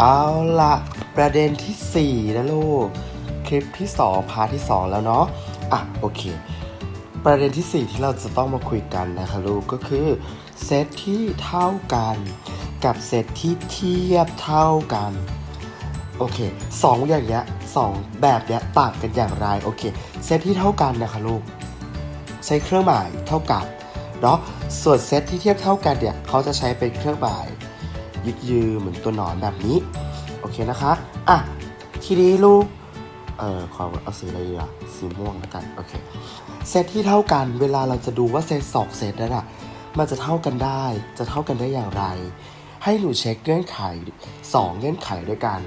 เอาละประเด็นที่4นะลูก คลิปที่ 2 พาร์ทที่ 2 แล้วเนาะอะโอเค ประเด็นที่ 4 ที่เราจะต้องมาคุยกันนะคะลูกก็คือเซตที่เท่ากัน กับเซตที่เทียบเท่ากันโอเคสองอย่างเงี้ยสองแบบเนี้ยต่างกันอย่างไรโอเคเซตที่เท่ากันนะคะลูกใช้เครื่องหมายเท่ากับเนาะส่วนเซตที่เทียบเท่ากันเนี่ยเขาจะใช้เป็นเครื่องหมาย ยึกยือเหมือนตัวหนอนแบบนี้ โอเคนะคะ อะ ทีนี้ลูก เอ่อ ขอเอาสีอะไรดีอะสีม่วงแล้วกัน โอเค เซตที่เท่ากัน เวลาเราจะดูว่าเซตสองเซตนั้นอะ มันจะเท่ากันได้ จะเท่ากันได้อย่างไร ให้หนูเช็คเงื่อนไข 2 เงื่อนไขด้วยกัน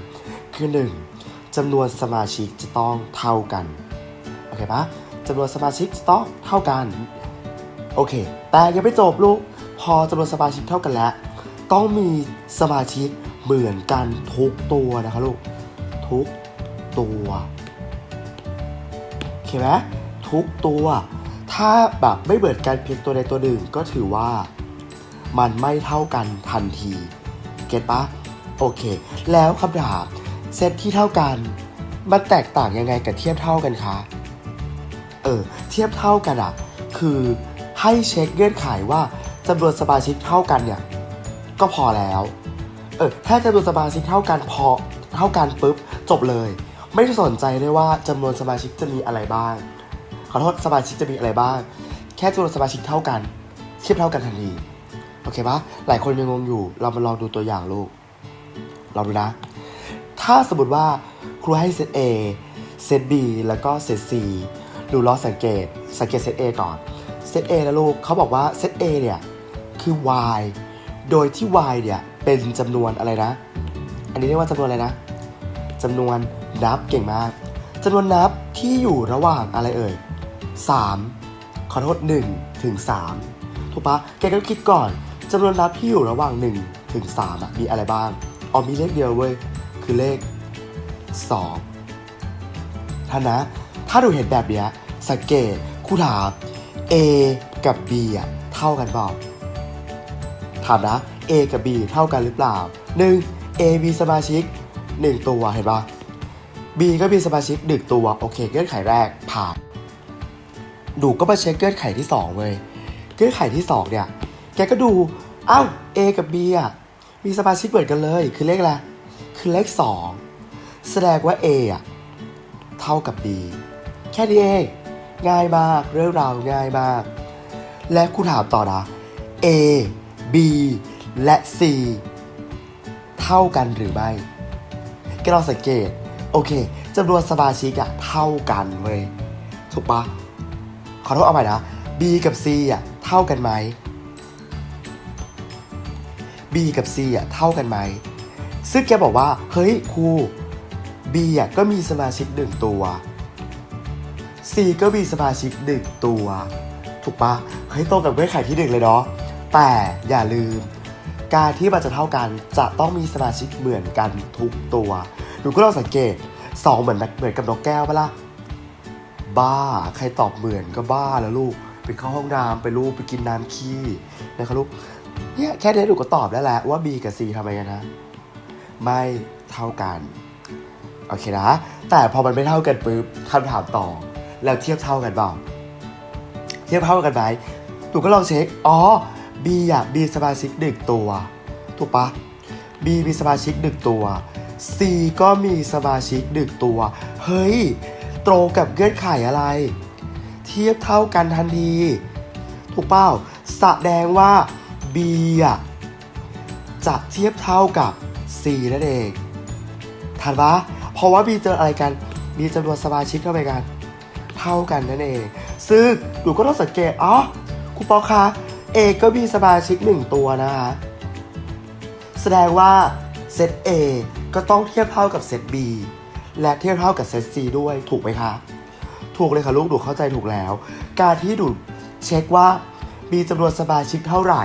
คือ 1จำนวนสมาชิกจะต้องเท่ากัน โอเคปะจำนวนสมาชิกจะต้องเท่ากัน โอเค แต่ยังไม่จบลูก พอจำนวนสมาชิกเท่ากันแล้ว ต้องมีสมาชิกเหมือนกันทุกตัวนะคะลูก ทุกตัวโอเคไหมทุกตัว ถ้าแบบไม่เหมือนกันเพียงตัวใดตัวหนึ่งก็ถือว่า มันไม่เท่ากันทันที เก็ตปะโอเค แล้วคำถามเซตที่เท่ากัน มันแตกต่างยังไงกับเทียบเท่ากันคะ เออ เทียบเท่ากันอะคือให้เช็คเงื่อนไขว่าจำนวนสมาชิกเท่ากันเนี่ย ก็พอแล้ว เออถ้าจำนวนสมาชิกเท่ากันพอเท่ากันปุ๊บจบเลย ไม่สนใจเลยว่าจำนวนสมาชิกจะมีอะไรบ้าง ขอโทษสมาชิกจะมีอะไรบ้าง แค่จำนวนสมาชิกเท่ากัน เทียบเท่ากันทันทีโอเคปะหลายคนยังงงอยู่ เรามาลองดูตัวอย่างลูกลองดูนะ ถ้าสมมติว่าครูให้เซต A เซต B แล้วก็เซต C หนูลองสังเกต สังเกตเซต A ก่อน เซต A นะลูกเขาบอกว่าเซต A เนี่ย คือ y โดยที่ y เนี่ยเป็นจำนวนอะไรนะ อันนี้เรียกว่าจำนวนอะไรนะจำนวนนับเก่งมากจำนวนนับที่อยู่ระหว่างอะไรเอ่ย 3 ขอโทษ1ถึง3ถูกปะแกก็คิดก่อนจำนวนนับที่อยู่ระหว่าง1ถึง3อะมีอะไรบ้างอ๋อมีเลขเดียวเว้ย คือเลข 2 ท่านนะ ถ้าดูเห็นแบบเนี้ยสังเกตครูถาม A กับ B อะเท่ากันเปล่า ถามนะ A กับ B เท่ากันหรือเปล่า 1. A มีสมาชิก 1 ตัวเห็นปะ B ก็มีสมาชิก 1 ตัว โอเค เงื่อนไขแรกผ่านดูก็มาเช็คเงื่อนไขที่2เว้ยเงื่อนไขที่ 2 เนี่ย แกก็ดู อ้าว A กับ B อะ มีสมาชิกเหมือนกันเลย คือเลขอะไร คือเลข 2 แสดงว่า A อะ เท่ากับ B แค่นี้เอง ง่ายมาก เรื่องราวง่ายมาก และคุณถามต่อนะ A B และ C เท่ากันหรือไม่ก็ลองสังเกต โอเคจำนวนสมาชิกอะเท่ากันเว้ยถูกปะขอโทษเอาใหม่นะ B กับ C อะเท่ากันไหม B กับ C อะเท่ากันไหม ซึ่งแกบอกว่า เฮ้ยครู B อะก็มีสมาชิกหนึ่งตัว C ก็มีสมาชิกหนึ่งตัว ถูกปะเฮ้ยตรงกับเงื่อนไขที่หนึ่งเลยเนาะ แต่อย่าลืม การที่มันจะเท่ากันจะต้องมีสมาชิกเหมือนกันทุกตัวหนูก็ลองสังเกตสองเหมือนเหมือนกับนกแก้วปะล่ะบ้าใครตอบเหมือนก็บ้าแล้วลูกไปเข้าห้องน้ำไปลูกไปกินน้ำขี้นะครับลูกเนี่ยแค่นี้หนูก็ตอบได้แล้วว่า B กับ C ทำไมกันนะ ไม่เท่ากันโอเคนะแต่พอมันไม่เท่ากันปุ๊บคำถามต่อ แล้วเทียบเท่ากันเปล่าเทียบเท่ากันไหมหนูก็ลองเช็ค อ๋อ B อะ B สมาชิกหนึ่งตัว ถูกปะ B มีสมาชิกหนึ่งตัว C ก็มีสมาชิกหนึ่งตัว เฮ้ย ตรงกับเงื่อนไขอะไร เทียบเท่ากันทันที ถูกเปล่าแสดงว่า B อะจะเทียบเท่ากับ C นั่นเองทันปะเพราะว่า B เจออะไรกัน มีจำนวนสมาชิกเท่าไหร่กัน เท่ากันนั่นเอง ซึ่งหนูก็ต้องสังเกต อ๋อครูปอคะ A ก็มีสมาชิกหนึ่งตัวนะคะ แสดงว่าเซต A ก็ต้องเทียบเท่ากับเซต B และเทียบเท่ากับเซต C ด้วยถูกไหมคะ ถูกเลยค่ะลูกหนูเข้าใจถูกแล้ว การที่หนูเช็คว่ามีจำนวนสมาชิกเท่าไหร่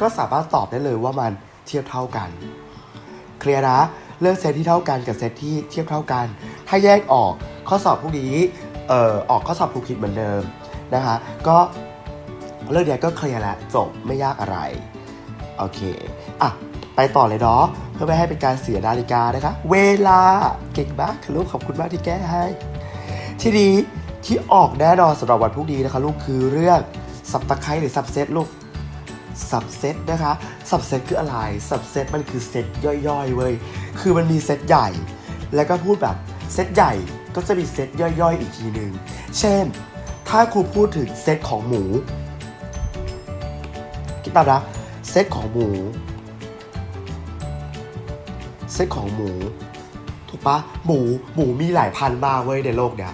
ก็สามารถตอบได้เลยว่ามันเทียบเท่ากัน เคลียร์นะเลือกเซตที่เท่ากันกับเซตที่เทียบเท่ากัน ถ้าแยกออกข้อสอบพวกนี้เอ่อออกข้อสอบถูกผิดเหมือนเดิมนะคะ ก็ เรื่องเนี้ยก็เคลียร์แล้วจบไม่ยากอะไร โอเค อะ ไปต่อเลยเนาะเพื่อไม่ให้เป็นการเสียนาฬิกานะคะ เวลาเก่งมากค่ะลูกขอบคุณมากที่แก้ให้ ทีนี้ที่ออกแน่นอนสำหรับวันพรุ่งนี้นะคะ ลูกคือเรื่องสับตะไคร้หรือสับเซตลูกสับเซตนะคะสับเซตคืออะไรสับเซตมันคือเซตย่อยๆเว้ยคือมันมีเซตใหญ่ แล้วก็พูดแบบเซตใหญ่ก็จะมีเซตย่อยๆ อีกทีหนึ่งเช่น ถ้าครูพูดถึงเซตของหมู ตามนะเซตของหมู เซตของหมู ถูกปะหมูหมูมีหลายพันมากเว้ยในโลกเนี้ย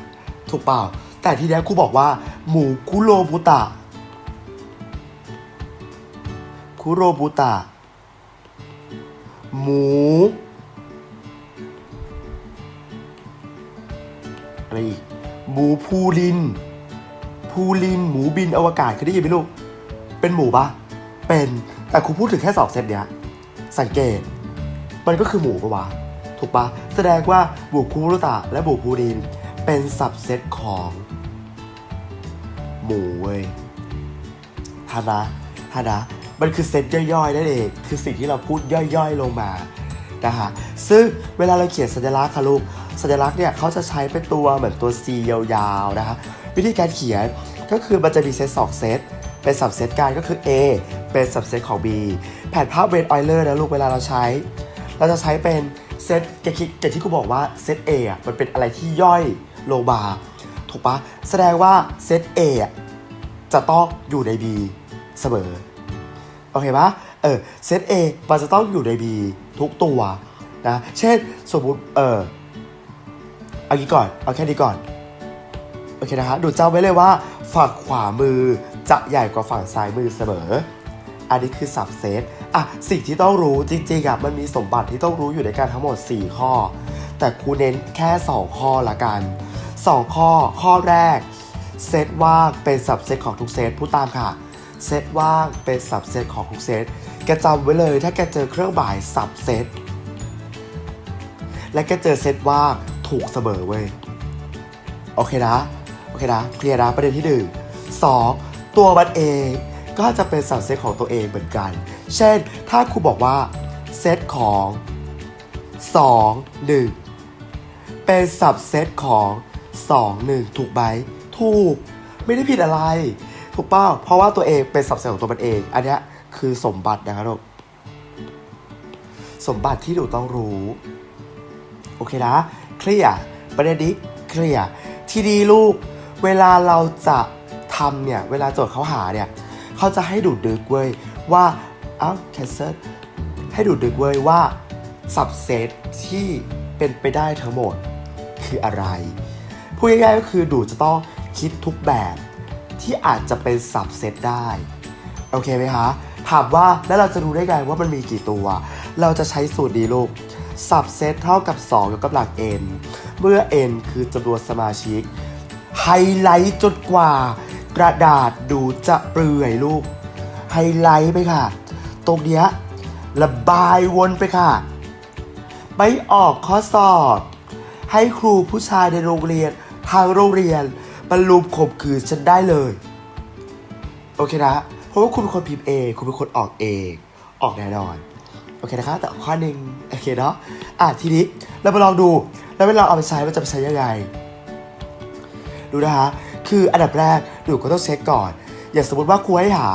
ถูกเปล่า แต่ทีเนี้ยครูบอกว่า หมูคุโรบุตะ คุโรบุตะ หมู อะไรอีก หมูพูลิน พูลิน หมูบินอวกาศเคยได้ยินไหมลูก เป็นหมูปะ เป็นแต่ครูพูดถึงแค่สองเซตเนี้ยสังเกต มันก็คือหมูปะวะถูกปะแสดงว่าหมูคูรุตะและหมูพูลิน เป็นสับเซตของ หมูเว้ยฮานะฮานะมันคือเซตย่อยๆนั่นเองคือสิ่งที่เราพูดย่อยๆลงมานะฮะซึ่งเวลาเราเขียนสัญลักษณ์ค่ะลูกสัญลักษณ์เนี่ยเขาจะใช้เป็นตัวเหมือนตัว C ยาวๆนะคะวิธีการเขียนก็คือมันจะมีเซตสองเซตเป็นสับเซตกันก็คือ A เป็นสับเซตของ B แผนภาพเวนออยเลอร์นะลูกเวลาเราใช้ เราจะใช้เป็นเซตแกคิดแกที่กูบอกว่าเซต A อะมันเป็นอะไรที่ย่อยโลงมาถูกปะแสดงว่าเซต A อะจะต้องอยู่ใน B เสมอโอเคปะเออเซต A มันจะต้องอยู่ใน B ทุกตัวนะเช่นสมมุติเออเอางี้ก่อนเอาแค่นี้ก่อนโอเคนะฮะดูเจำไว้เลยว่าฝั่งขวามือจะใหญ่กว่าฝั่งซ้ายมือเสมอ อันนี้คือสับเซตอะสิ่งที่ต้องรู้จริงๆอะมันมีสมบัติที่ต้องรู้อยู่ในการทั้งหมด 4 ข้อ แต่ครูเน้นแค่ 2 ข้อละกัน 2 ข้อข้อแรกเซตว่างเป็นสับเซตของทุกเซตพูดตามค่ะเซตว่างเป็นสับเซตของทุกเซตแกจำไว้เลยถ้าแกเจอเครื่องหมายสับเซตและแกเจอเซตว่างถูกเสมอเว้ยโอเคนะโอเคนะเคลียร์นะประเด็นที่หนึ่งสองตัวมันเอง ก็จะเป็นสับเซตของตัวเองเหมือนกัน เช่น ถ้าครูบอกว่าเซตของ 2 1 เป็นสับเซตของ 2 1 ถูกไหมถูก ไม่ได้ผิดอะไร ถูกเป้าเพราะว่าตัวเองเป็นสับเซตของตัวมันเอง อันนี้คือสมบัตินะครับลูกสมบัติที่หนูต้องรู้ โอเคนะ เคลียร์ประเด็นนี้เคลียร์ทีดีลูก เวลาเราจะทำเนี่ย เวลาโจทย์เขาหาเนี่ย เขาจะให้ดูดดึกเว้ยว่าอ้า cancel ให้ดูดดึกเว้ยว่าสับเซตที่เป็นไปได้ทั้งหมดคืออะไรพูดง่ายๆก็คือดูจะต้องคิดทุกแบบที่อาจจะเป็นสับเซตได้ โอเคไหมคะถามว่าแล้วเราจะรู้ได้ไงว่ามันมีกี่ตัว เราจะใช้สูตรดีลูกสับเซตเท่ากับ 2 ยกกำลัง n เมื่อ n คือจำนวนสมาชิก ไฮไลท์จนกว่า กระดาษดูจะเปลือยลูก ไฮไลท์ไปค่ะ ตรงเนี้ยระบายวนไปค่ะ ไม่ออกข้อสอบ ให้ครูผู้ชายในโรงเรียน ทางโรงเรียนบรรลุมข่มขืนฉันได้เลย โอเคนะ เพราะว่าคุณเป็นคนพิมพ์เอง คุณเป็นคนออกเอง ออกแน่นอน โอเคนะคะ แต่ข้อหนึ่งโอเคเนาะ อะทีนี้เราไปลองดู แล้วเวลาเอาไปใช้มันจะไปใช้ยังไง ดูนะคะ คืออันดับแรก หนูก็ต้องเช็คก่อน อย่างสมมติว่าครูให้หา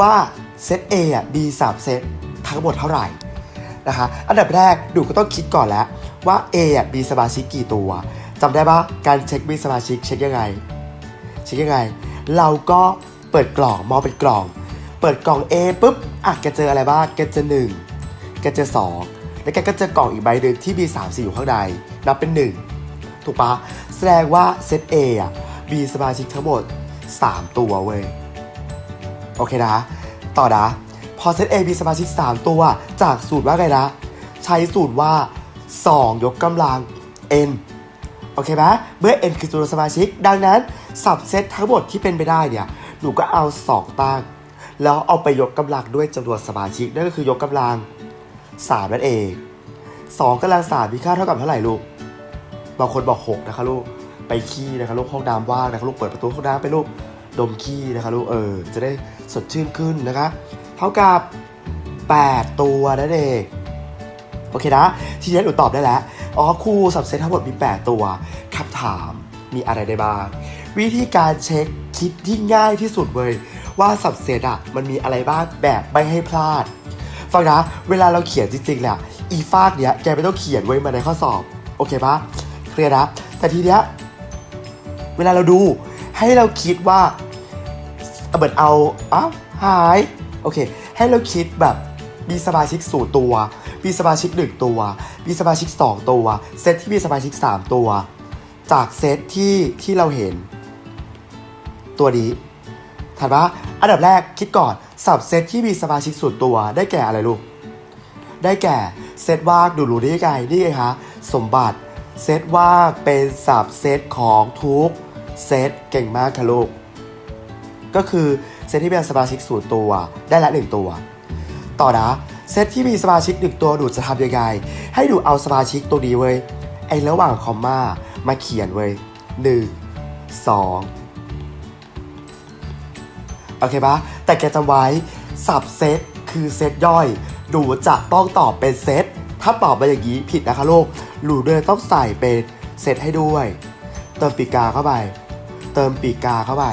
ว่าเซต A อะ B 3เซตทั้งหมดเท่าไหร่นะคะอันดับแรกหนูก็ต้องคิดก่อนแล้วว่า A อะมีสมาชิกกี่ตัวจำได้ปะการเช็คมีสมาชิกเช็คยังไงเช็คยังไง เราก็เปิดกล่องมองเป็นกล่อง เปิดกล่อง A ปุ๊บอะแกเจออะไรบ้างแกเจอหนึ่งแกเจอสองแล้วแกก็เจอกล่องอีกใบหนึ่งที่มี3 4อยู่ข้างในนับเป็นหนึ่งถูกปะแสดงว่าเซต A อะ มีสมาชิกทั้งหมด 3 ตัวเว้ย โอเคนะ ต่อนะ พอเซต A มีสมาชิก 3 ตัว จากสูตรว่าไงนะ ใช้สูตรว่า 2 ยกกำลัง n โอเคไหมเมื่อ n คือจำนวนสมาชิก ดังนั้นสับเซตทั้งหมดที่เป็นไปได้เนี่ย หนูก็เอา 2 ตั้ง แล้วเอาไปยกกำลังด้วยจำนวนสมาชิก นั่นก็คือยกกำลัง 3 นั่นเอง2กำลัง3มีค่าเท่ากับเท่าไหร่ลูก บางคนบอก 6 นะคะลูก ไปขี้นะคะลูกห้องน้ำว่างนะคะลูกเปิดประตูห้องน้ำไปลูกดมขี้นะคะลูกเออจะได้สดชื่นขึ้นนะคะเท่ากับ 8 ตัวนั่นเองโอเคนะ ทีนี้หนูตอบได้แล้วอ๋อครูสับเซตทั้งหมดมี 8 ตัวคำถามมีอะไรได้บ้าง วิธีการเช็คคิดที่ง่ายที่สุดเลยว่าสับเซตอะมันมีอะไรบ้างแบบไม่ให้พลาด ฟังนะ เวลาเราเขียนจริงๆแหละอีฟากเนี้ยแกไม่ต้องเขียนไว้มาในข้อสอบ โอเคปะเคลียร์นะ แต่ทีเนี้ย เวลาเราดูให้เราคิดว่าเหมือนเอาอ้าวหายโอเค ให้เราคิดแบบมีสมาชิกสูตรตัว มีสมาชิกหนึ่งตัว มีสมาชิกสองตัว เซตที่มีสมาชิกสามตัว จากเซตที่ที่เราเห็น ตัวนี้ถัดมาอันดับแรกคิดก่อนสับเซตที่มีสมาชิกส่วนตัวได้แก่อะไรลูก ได้แก่เซตว่างดูรู้ได้ยังไงนี่ไงคะสมบัติเซตว่างเป็นสับเซตของทุก เซตเก่งมากค่ะลูก ก็คือเซตที่เป็นสมาชิกส่วนตัวได้ละหนึ่งตัว ต่อนะเซตที่มีสมาชิกหนึ่งตัวดูจะทำยังไง ให้ดูเอาสมาชิกตัวนี้เว้ยไอ้ระหว่างคอมมามาเขียนเว้ยหนึ่งสองโอเคปะแต่แกจำไว้สับเซตคือเซตย่อยหนูจะต้องตอบเป็นเซตถ้าตอบมาอย่างนี้ผิดนะคะลูกหนูเลยต้องใส่เป็นเซตให้ด้วย เติมปีกาเข้าไป เติมปีกกาเข้าไป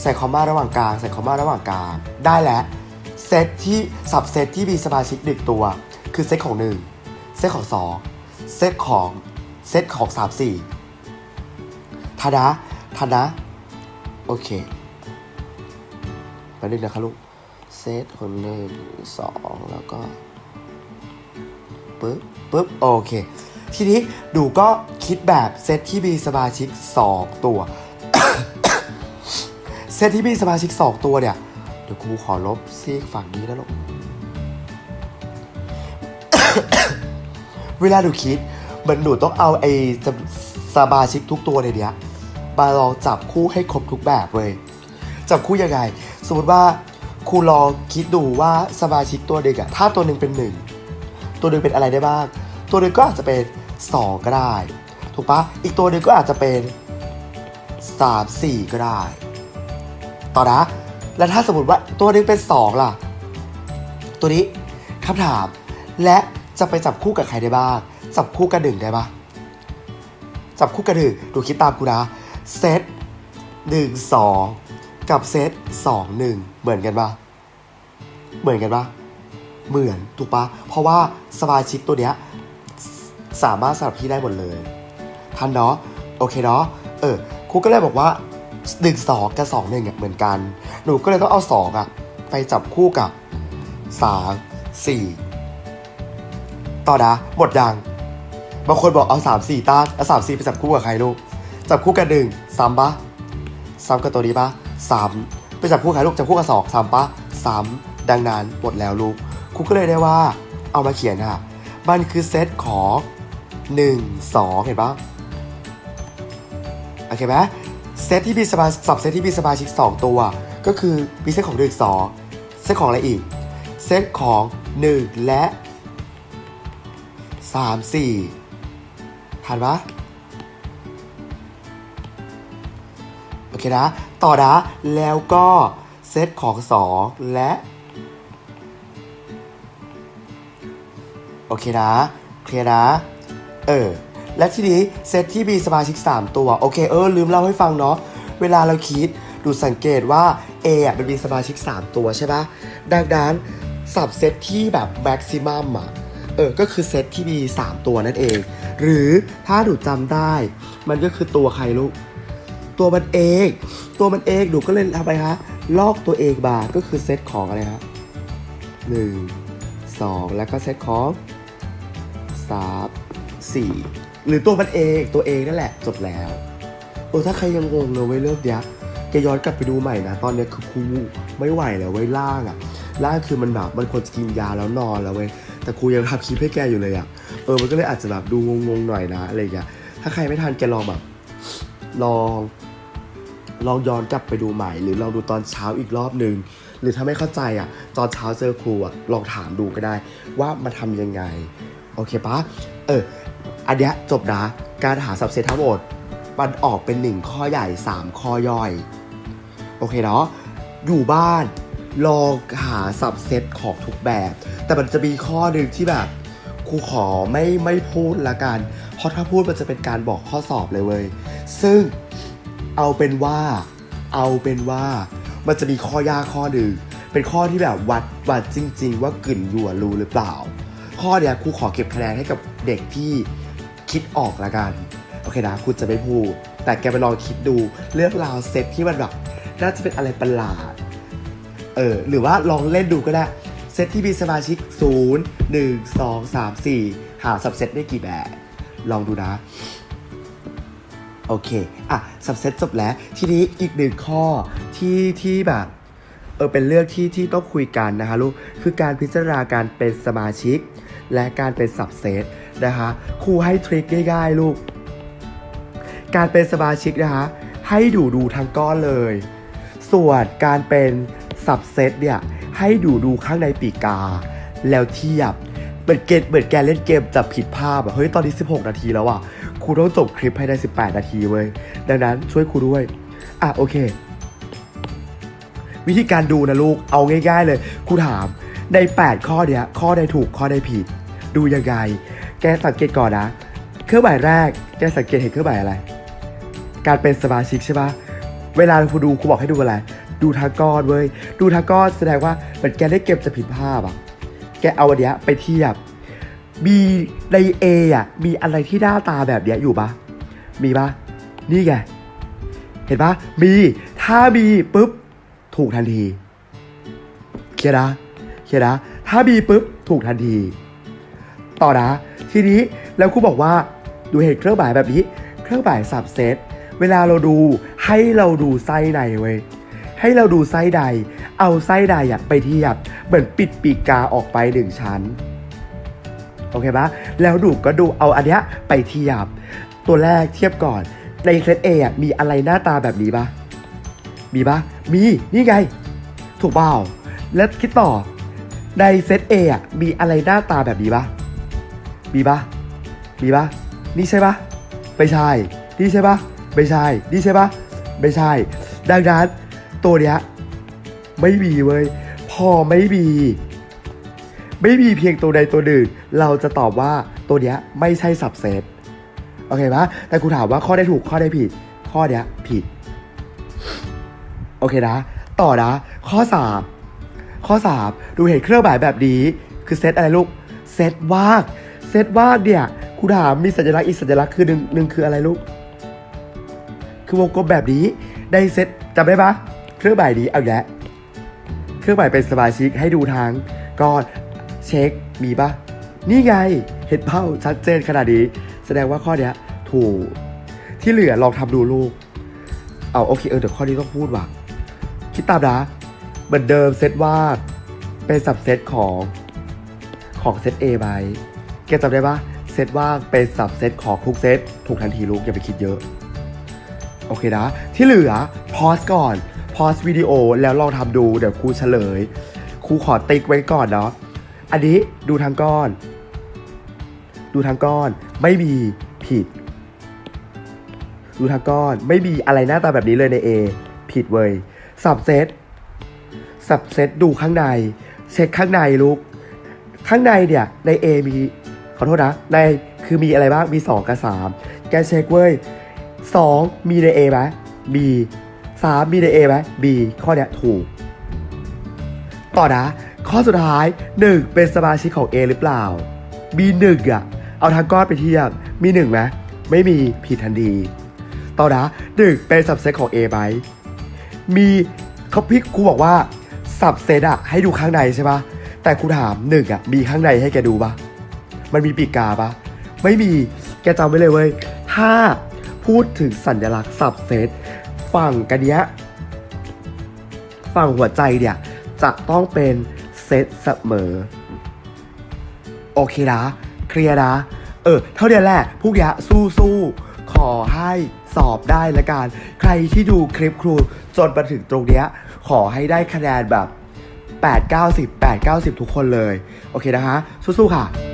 ใส่คอมมาระหว่างกลาง ใส่คอมมาระหว่างกลาง ได้แล้วเซตที่สับเซตที่มีสมาชิกหนึ่งตัว คือเซตของหนึ่งเซตของสองเซตของเซตของสามสี่ทันนะทันนะโอเคแป๊บนึงนะครับลูกเซตคนหนึ่งสองแล้วก็ปึ๊บปึ๊บโอเค ทีนี้ดูก็คิดแบบเซตที่มีสมาชิก 2 ตัว ตที่มีสมาชิก2ตัวเนี่ย เดี๋ยวครูขอลบซีกฝั่งนี้นะลูกเวลาหนูคิดมือนหนูต้องเอาไอ้สมาชิกทุกตัวในเนี้ยมาลองจับคู่ให้ครบทุกแบบเลย จับคู่ยังไง สมมติว่าครูลองคิดดูว่าสมาชิกตัวหนึ่งอะถ้าตัวหนึ่งเป็นหนึ่งตัวหนึ่งเป็นอะไรได้บ้าง ตัวหนึ่งก็อาจจะเป็น2ก็ได้ ถูกปะอีกตัวหนึ่งก็อาจจะเป็น3 4ก็ได้ ต่อนะ แล้วถ้าสมมติว่าตัวนึงเป็น 2 ล่ะ ตัวนี้คำถาม และจะไปจับคู่กับใครได้บ้าง จับคู่กับหนึ่งได้ปะจับคู่กับหนึ่งดูคิดตามกูนะ เซตหนึ่งสองกับเซตสองหนึ่งเหมือนกันปะเหมือนกันปะเหมือนถูกปะเพราะว่าสมาชิกตัวเนี้ยสามารถสลับที่ได้หมดเลย ทันเนาะ โอเคเนาะ เออครูก็เลยบอกว่า 1นึ่งสองกับสองหนึ่งเหมือนกัน หนูก็เลยต้องเอาสองอะไปจับคู่กับสามสี่ต่อนะหมดยังบางคนบอกเอาสามสี่ตั้งเอาสามสี่ไปจับคู่กับใครลูกจับคู่กับหนึ่งซ้ำปะซ้ำกับตัวนี้ปะซ้ำไปจับคู่กับใครลูกจับคู่กับสองซ้ำปะซ้ำดังนั้นหมดแล้วลูกครูก็เลยได้ว่า เอามาเขียนค่ะมันคือเซตของ1 2เห็นปะโอเคไหม เซตที่มีสมาสับเซตที่มีสมาชิก 2 ตัว ก็คือมีเซตของ1 2เซตของอะไรอีก เซตของ 1 และ 3 4ทันปะโอเคนะ ต่อนะ แล้วก็เซตของ 2 และ โอเคนะ เคลียร์นะ เออ และทีนี้เซตที่มีสมาชิก 3 ตัว โอเคเออ ลืมเล่าให้ฟังเนาะ เวลาเราคิดดูสังเกตว่า A อะมันมีสมาชิก 3 ตัวใช่ปะดังนั้นสับเซตที่แบบแม็กซิมัมอะเออ ก็คือเซตที่มี 3 ตัวนั่นเอง หรือถ้าหนูจำได้ มันก็คือตัวใครลูก ตัวมันเอง ตัวมันเองหนูก็เลยทำไปคะลอกตัวเองมาก็คือเซตของอะไรฮะหนึ่งสองแล้วก็เซตของสามสี่ หรือตัวมันเองตัวเองนั่นแหละจบแล้วโอ้ถ้าใครยังงงเลยเว้ยเลิกเนี้ยแกย้อนกลับไปดูใหม่นะ ตอนเนี้ยคือครูไม่ไหวแล้วเว้ยล่างอะล่างคือมันแบบมันควรจะกินยาแล้วนอนแล้วเว้ยแต่ครูยังทำคลิปให้แกอยู่เลยอะเออมันก็เลยอาจจะแบบดูงงๆหน่อยนะอะไรอย่างเงี้ยถ้าใครไม่ทันแกลองแบบลองลองย้อนกลับไปดูใหม่ หรือลองดูตอนเช้าอีกรอบหนึ่งหรือถ้าไม่เข้าใจอะ ตอนเช้าเจอครูอะลองถามดูก็ได้ ว่ามันทำยังไง โอเคปะเออ อันเนี้ยจบนะ การหาสับเซตทั้งหมดมันออกเป็นหนึ่งข้อใหญ่ 3 ข้อย่อย โอเคเนาะอยู่บ้านลองหาสับเซตของทุกแบบ แต่มันจะมีข้อหนึ่งที่แบบครูขอไม่ไม่พูดละกัน เพราะถ้าพูดมันจะเป็นการบอกข้อสอบเลยเว้ยซึ่งเอาเป็นว่าเอาเป็นว่ามันจะมีข้อยากข้อหนึ่งเป็นข้อที่แบบวัดวัดจริง ๆ ว่ากึ่นยัวรู้หรือเปล่า ข้อเนี้ยครูขอเก็บคะแนนให้กับเด็กที่ คิดออกละกัน โอเคนะคุณจะไม่พูด แต่แกไปลองคิดดูเรื่องราวเซตที่มันแบบน่าจะเป็นอะไรประหลาด เออ หรือว่าลองเล่นดูก็ได้ เซตที่มีสมาชิก 0 1 2 3 4 หาสับเซตได้กี่แบบ ลองดูนะ โอเค อะ สับเซตจบแล้ว ทีนี้อีกหนึ่งข้อที่ที่แบบเออเป็นเรื่องที่ที่ต้องคุยกันนะคะลูก คือการพิจารณาการเป็นสมาชิก และการเป็นสับเซต นะคะครูให้ทริคง่ายๆลูก การเป็นสมาชิกนะคะ ให้ดูดูทั้งก้อนเลย ส่วนการเป็นสับเซตเนี่ย ให้ดูดูข้างในปีกา แล้วเทียบเหมือนเกมเหมือนแกเล่นเกมจับผิดภาพอะเฮ้ย ตอนนี้ 16 นาทีแล้วอะครูต้องจบคลิปให้ได้ 18 นาทีเว้ย ดังนั้นช่วยครูด้วย อะ โอเค วิธีการดูนะลูก เอาง่าย ๆ เลย ครูถาม ใน 8 ข้อเนี้ย ข้อใดถูกข้อใดผิด ดูยังไง แกสังเกตก่อนนะ เครื่องหมายแรก แกสังเกตเห็นเครื่องหมายอะไร การเป็นสมาชิกใช่ปะเวลาครูดูครูบอกให้ดูอะไร ดูทาก้อนเว้ย ดูทาก้อนแสดงว่าเหมือนแกได้เก็บจะผิดภาพอะ แกเอาอันเนี้ยไปเทียบ มีใน A อะ มีอะไรที่หน้าตาแบบเนี้ยอยู่ปะมีปะนี่ไง เห็นปะมี ถ้ามีปุ๊บ ถูกทันที เคลียร์นะ เคลียร์นะ ถ้ามีปุ๊บ ถูกทันที ต่อนะ ทีนี้แล้วครูบอกว่าดูเห็นเครื่องหมายแบบนี้ เครื่องหมายสับเซตเวลาเราดูให้เราดูไส้ในเว้ยให้เราดูไส้ใด เอาไส้ใดอะไปเทียบ เหมือนปิดปีกกาออกไปหนึ่งชั้น โอเคปะแล้วดูก็ดูเอาอันเนี้ยไปเทียบ ตัวแรกเทียบก่อน ในเซตเอะมีอะไรหน้าตาแบบนี้ปะมีปะมี นี่ไง ถูกเปล่าแล้วคิดต่อ ในเซตเอะมีอะไรหน้าตาแบบนี้ปะ มีปะมีปะนี่ใช่ปะไม่ใช่ นี่ใช่ปะไม่ใช่ นี่ใช่ปะไม่ใช่ ดังนั้นตัวเนี้ยไม่มีเว้ย พอไม่มี ไม่มีเพียงตัวใดตัวหนึ่ง เราจะตอบว่าตัวเนี้ยไม่ใช่สับเซตโอเคปะแต่ครูถามว่าข้อได้ถูกข้อได้ผิด ข้อเนี้ยผิด โอเคนะ ต่อนะ ข้อ3ข้อ3ดูเห็นเครื่องหมายแบบนี้ คือเซตอะไรลูก เซตว่าง เซตว่าเนี่ยครูถามมีสัญลักษณ์อีกสัญลักษณ์คือหนึ่งหนึ่งคืออะไรลูก คือวงกลมแบบนี้ได้เซตจำได้ปะเครื่องหมายนี้เอาแล้วเครื่องหมายเป็นสมาชิกให้ดูทางก่อนเช็คมีปะนี่ไงเห็นเป้าชัดเจนขนาดนี้แสดงว่าข้อเนี้ยถูกที่เหลือลองทำดูลูก เอาโอเคเออเดี๋ยวข้อนี้ต้องพูดว่ะคิดตามนะเหมือนเดิมเซตว่าเป็นสับเซตของของเซต A ไหมแกจำได้ปะเซตว่างเป็นสับเซตของทุกเซตถูกทันทีลูกอย่าไปคิดเยอะ โอเคนะ ที่เหลือพอสก่อนพอสวิดีโอแล้วลองทำดูเดี๋ยวครูเฉลยครูขอติ๊กไว้ก่อนเนาะอันนี้ดูทางก้อน ดูทางก้อนไม่มีผิด ดูทางก้อนไม่มีอะไรหน้าตาแบบนี้เลยใน A ผิดเว้ยสับเซตสับเซตดูข้างใน เช็คข้างในลูก ข้างในเนี่ยใน A มี อโทษนะในคือมีอะไรบ้างมี 2 กับ 3 แกเช็คเว้ย 2 มีใน A ไหมมี3มีใน A ไหม B ข้อเนี้ยถูก ต่อนะ ข้อสุดท้าย 1 เป็นสมาชิกของ A หรือเปล่ามี1อะ เอาทางก้อนไปเทียบมี1ไหมไม่มีผิดทันทีต่อนะหนึ่งเป็นสับเซตของ A ไหมมีเขาพี่ครูบอกว่าสับเซตอะให้ดูข้างในใช่ปะแต่ครูถามหนึ่งอะมีข้างในให้แกดูปะ มันมีปีกกาปะไม่มี แกจำไว้เลยเว้ย ถ้าพูดถึงสัญลักษณ์สับเซตฝั่งกันเนี้ย ฝั่งหัวใจเนี่ย จะต้องเป็นเซตเสมอ โอเคนะ เคลียร์นะ เออ เท่านี้แหละพวกยะสู้สู้ขอให้สอบได้ละกัน ใครที่ดูคลิปครูจนมาถึงตรงเนี้ย ขอให้ได้คะแนนแบบ 8 90 8 90 ทุกคนเลย โอเคนะคะ สู้ๆค่ะ